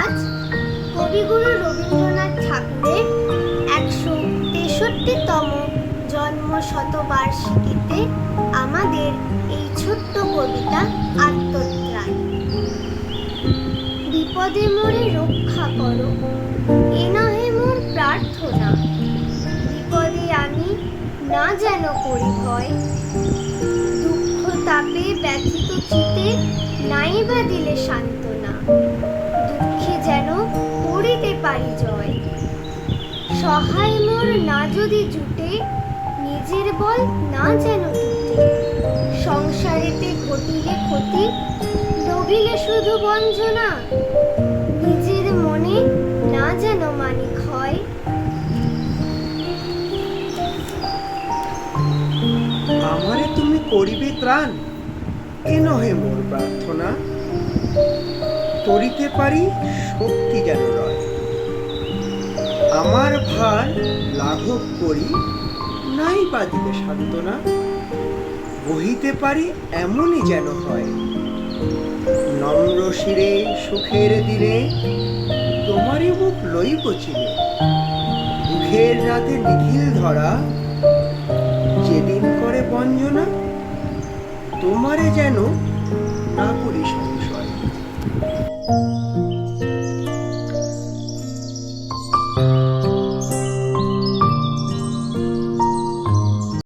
আজ কবিগুরু রবীন্দ্রনাথ ঠাকুরের একশো তেষট্টিতম জন্ম শতবার্ষিকীতে আমাদের এই ছোট্ট কবিতা আত্মত্রাণ। বিপদে মোরে রক্ষা করো, এ নহে মোর প্রার্থনা। বিপদে আমি না যেন করি ভয়। দুঃখ তাপে ব্যথিত চিতে নাই বা দিলে করিতে পারি জয়। সহায় মোর না যদি জুটে, নিজের বল না যেন টুটে। সংসারেতে ঘটিলে ক্ষতি শুধু নিজের মনে না যেন মানিক হয়। আমারে তুমি করিবে ত্রাণ এ নহে মোর প্রার্থনা? করিতে পারি শক্তি যেন আমার ভার লাঘব করি, নাই বা দিবে সান্ত্বনা। বহিতে পারি এমনই যেন হয়। নম্র শিরে, সুখের দিনে তোমারই মুখ লইব চিনে দুঃখের রাতে নিখিল ধরা, যেদিন করে বঞ্জনা, তোমারে যেন না করি সঙ্গ।